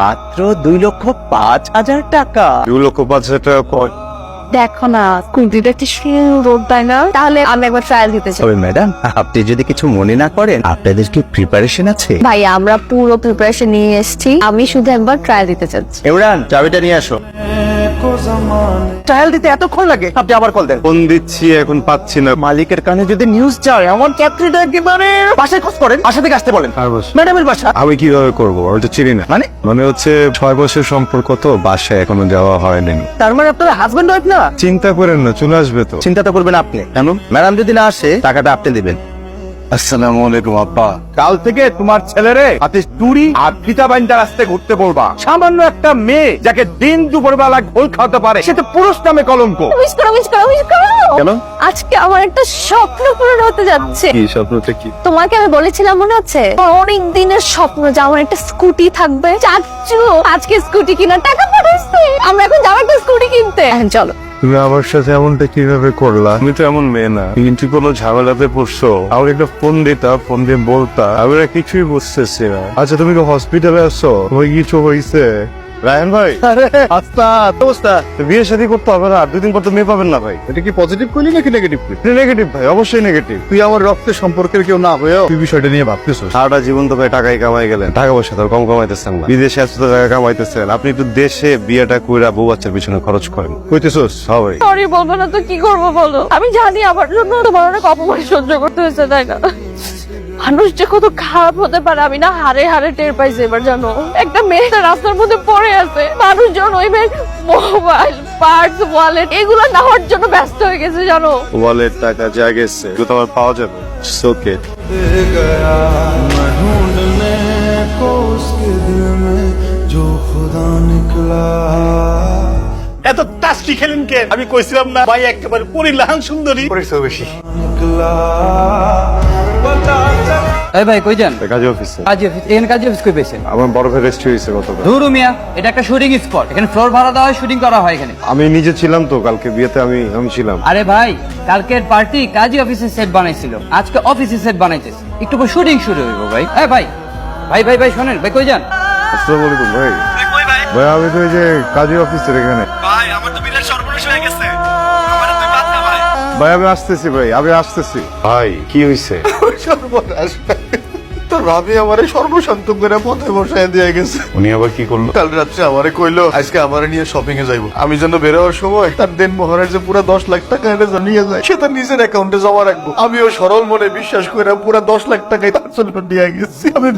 মাত্র দুই লক্ষ পাঁচ হাজার টাকা। দু লক্ষ পাঁচ হাজার টাকা কয়? দেখো না স্কুটিটা কি সুন্দর তাই না? তাহলে আমি একবার ট্রায়াল দিতে চাই তবে ম্যাডাম আপনি যদি কিছু মনে না করেন আপনাদের কি প্রিপারেশন আছে? ভাই আমরা পুরো প্রিপারেশন নিয়ে এসেছি। আমি শুধু একবার ট্রায়াল দিতে চাচ্ছি। ইমরান চাবিটা নিয়ে আসো। ট্রায়াল দিতে এতক্ষণ লাগে। আপনি আবার কল দেন। ফোন দিচ্ছি এখন পাচ্ছি না। মালিকের কানে যদি নিউজ যায় এমন চাকরিটা একেবারে বাসায় খোঁজ করেন বাসা থেকে আসতে বলেন। বাসা? ম্যাডামের বাসা। আমি কীভাবে করব? আমি তো চিনি না। মানে? মানে হচ্ছে ছয় বছর সম্পর্ক তো বাসায় এখনও যাওয়া হয়নি। তার মানে আপনার হাজবেন্ড ওয়াইফ না? চিন্তা করেন না চলে আসবে তো। চিন্তা তো করবেন আপনি। কেন? ম্যাডাম যদি না আসে টাকাটা আপনি দিবেন। আসসালামু আলাইকুম আব্বা। কাল থেকে তোমার ছেলেরে হাতে চুরি আর ফিতা বাইন্দা রাস্তায় ঘুরতে পড়বা সামান্য একটা মেয়ে যাকে দিন দুপুর ঘোল খাওয়াতে পারে সে তো পুরুষ নামে কলঙ্ক। উইশ করো উইশ করো উইশ করো। কেন? আজকে আমার একটা স্বপ্ন পূরণ হতে যাচ্ছে। কি স্বপ্নটা কি? তোমাকে আমি বলেছিলাম মনে হচ্ছে অনেক দিনের স্বপ্ন যে আমার একটা স্কুটি থাকবে। চাচ্ছু আজকে স্কুটি কেনার টাকা পাঠাচ্ছে আমরা এখন যাব একটা স্কুটি কিনতে। চলো। তুমি আমার সাথে এমনটা কীভাবে করলা? তুমি তো এমন মেয়ে না। কিন্তু কোনো ঝামেলাতে পড়ছো। আমাকে একটা ফোন দিতা ফোন দিয়ে বলতা আমরা কিছুই বুঝতেছি না। আচ্ছা তুমি কি হসপিটালে আসছো তোমার কিছু হয়েছে রায়ন ভাই? আরে আচ্ছা অবস্থা? তো বিয়ে শাদী করতে হবে না আর দুদিন পর তো মেয়ে পাবেন না ভাই। এটা কি পজিটিভ করলি নাকি নেগেটিভ করলি নেগেটিভ ভাই অবশ্যই নেগেটিভ তুই আমার রক্তের সম্পর্কের কেউ না হয়েও তুই বিষয়টা নিয়ে ভাবতেছিস? সারাটা জীবন তো ভাই টাকাই কামাই গেলেন। টাকা পয়সা তো কম কামাইতেছেন না। বিদেশে এত টাকা কামাইতেছেন আপনি একটু দেশে বিয়েটা কইরা বউ বাচ্চার পিছনে খরচ করেন। কইতেছোস? হ্যাঁ ভাই। সরি বলব না তো কি করব বলো? আমি জানি আমার জন্য তোমার অনেক অপমান সহ্য করতে হয়েছে তাই না? মানুষ যে কত খারাপ হতে পারে আমি না হারে হারে টের পাইছি এবার জানো। মেয়েটা রাস্তার মধ্যে পড়ে আছে। মানুষজন ওই মেয়ের মোবাইল পার্স ওয়ালেট এগুলো নেওয়ার জন্য ব্যস্ত হয়ে গেছে জানো? ওয়ালেট টাকা যা গেছে এগুলো তো আমার পাওয়া যাবে। সোকে এত তাস্তি খেলেন কে? আমি কইছিলাম না ভাই একেবারে পরিলাহান সুন্দরী। পরিচয় বেশি। এই ভাই কই যান? কাজী অফিসে কাজী অফিস এখানে কাজী অফিস কই পেয়েছেন? আমার বড় ভাই রেস্ট হয়েছে গতকাল। ধুরু মিয়া এটা একটা শুটিং স্পট এখানে ফ্লোর ভাড়া দেওয়া হয় শুটিং করা হয় এখানে। আমি নিজে ছিলাম তো কালকে বিয়েতে আমি আমি ছিলাম। আরে ভাই কালকের পার্টি কাজী অফিসের সেট বানাইছিল। আজকে অফিসের সেট বানাইতেছে। একটু পর শুটিং শুরু হইব ভাই। এই ভাই ভাই ভাই ভাই শোনেন ভাই কই যান? আসসালামু আলাইকুম ভাই। ভাই আমি তো এই যে কাজী অফিসের এখানে। ভাই আমি আসতেছি ভাই আমি আসতেছি। ভাই কি হয়েছে সর্বনাশ। তোর ভাবি আমারে সর্বশান্ত করে পথে বসায় দিয়ে গেছে। উনি আবার কি করল? কাল রাত্রে আমারে কইলো আজকে আমারে নিয়ে শপিং এ যাইবো। আমি যেন বেরোয়ার সময় তার দেন মোহরের যে পুরো দশ লাখ টাকা এটা নিয়ে যায় সে তার নিজের অ্যাকাউন্টে জমা রাখব। আমিও সরল মনে বিশ্বাস করে পুরো দশ লাখ টাকায় তার জন্য নিয়ে গেছি। আমি